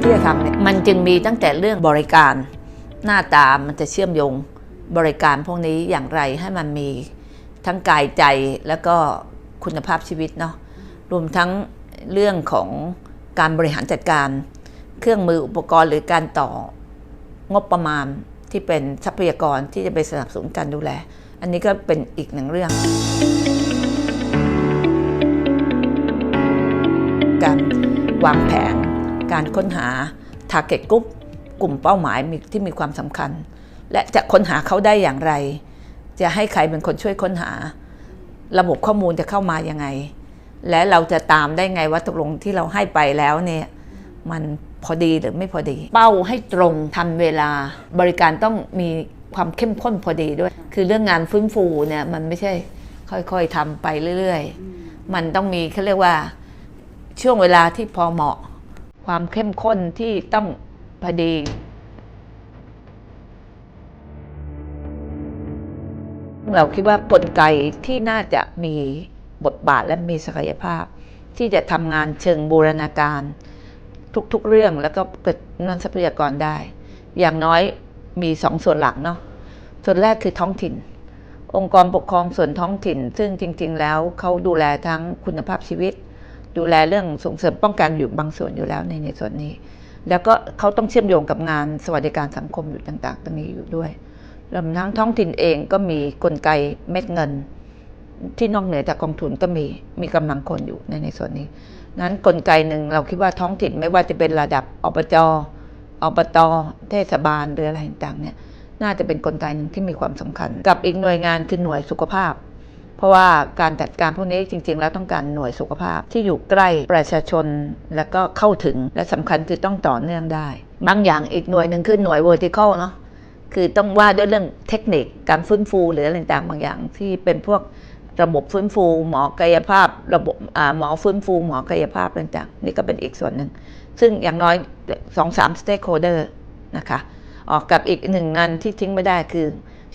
ที่จะทำเนี่ยมันจึงมีตั้งแต่เรื่องบริการ หน้าตามันจะเชื่อมโยงบริการพวกนี้อย่างไรให้มันมีทั้งกายใจแล้วก็คุณภาพชีวิตเนาะรวมทั้งเรื่องของการบริหารจัดการ เครื่องมืออุปกรณ์หรือการต่องบประมาณที่เป็นทรัพยากรที่จะไปสนับสนุนการดูแล อันนี้ก็เป็นอีกหนึ่งเรื่อง การวางแผน การค้นหา Target Group กลุ่มเป้าหมายมที่มีความสำคัญ และจะค้นหาเขาได้อย่างไร จะให้ใครเป็นคนช่วยค้นหา ระบบข้อมูลจะเข้ามายังไง และเราจะตามได้ไงว่าตกลงที่เราให้ไปแล้วเนี่ยมันพอดีหรือไม่พอดี เป้าให้ตรงทันเวลา บริการต้องมีความเข้มข้นพอดีด้วย คือเรื่องงานฟื้นฟูเนี่ยมันไม่ใช่ค่อยๆทำไปเรื่อย ๆ มันต้องมีเขาเรียกว่าช่วงเวลาที่พอเหมาะ ความเข้มข้นที่ต้องพอดีเราคิดว่ากลไกที่น่าจะมีบทบาทและมีศักยภาพ ที่จะทำงานเชิงบูรณาการทุกๆเรื่องแล้วก็เกิดนันทรัพยากรได้ อย่างน้อยมีสองส่วนหลักเนาะส่วนแรกคือท้องถิ่น องค์กรปกครองส่วนท้องถิ่น ซึ่งจริง ๆ แล้วเขาดูแลทั้งคุณภาพชีวิต ดูแลเรื่องส่งเสริมป้องกันอยู่บางส่วนอยู่แล้วในในส่วนนี้ แล้วก็เขาต้องเชื่อมโยงกับงานสวัสดิการสังคมอยู่ต่าง ๆ ตรงนี้อยู่ด้วยรวมทั้งท้องถิ่นเองก็มีกลไกเม็ดเงิน ที่นอกเหนือจากกองทุนก็มีมีกำลังคนอยู่ในในส่วนนี้ นั้นกลไกหนึ่งเราคิดว่าท้องถิ่นไม่ว่าจะเป็นระดับอบจอบตเทศบาลหรืออะไรต่างๆเนี่ยน่าจะเป็นกลไกหนึ่งที่มีความสำคัญ กับอีกหน่วยงานคือหน่วยสุขภาพ เพราะว่าการจัดการพวกนี้จริง ๆ แล้วต้องการหน่วยสุขภาพที่อยู่ใกล้ประชาชนแล้วก็เข้าถึงและสำคัญคือต้องต่อเนื่องได้ บางอย่างอีกหน่วยหนึ่งคือหน่วย vertical เนาะคือต้องว่าด้วยเรื่องเทคนิคการฟื้นฟูหรืออะไรต่างๆบางอย่างที่เป็นพวกระบบฟื้นฟู หมอกายภาพ ระบบหมอฟื้นฟู หมอกายภาพต่างๆนี่ก็เป็นอีกส่วนหนึ่ง ซึ่งอย่างน้อยสองสามสเต็กโฮเดอร์นะคะออกกับอีกหนึ่งงานที่ทิ้งไม่ได้คือ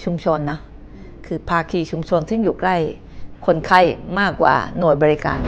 ชุมชนนะ คือภาคีชุมชนซึ่งอยู่ใกล้คนไข้มากกว่าหน่วยบริการ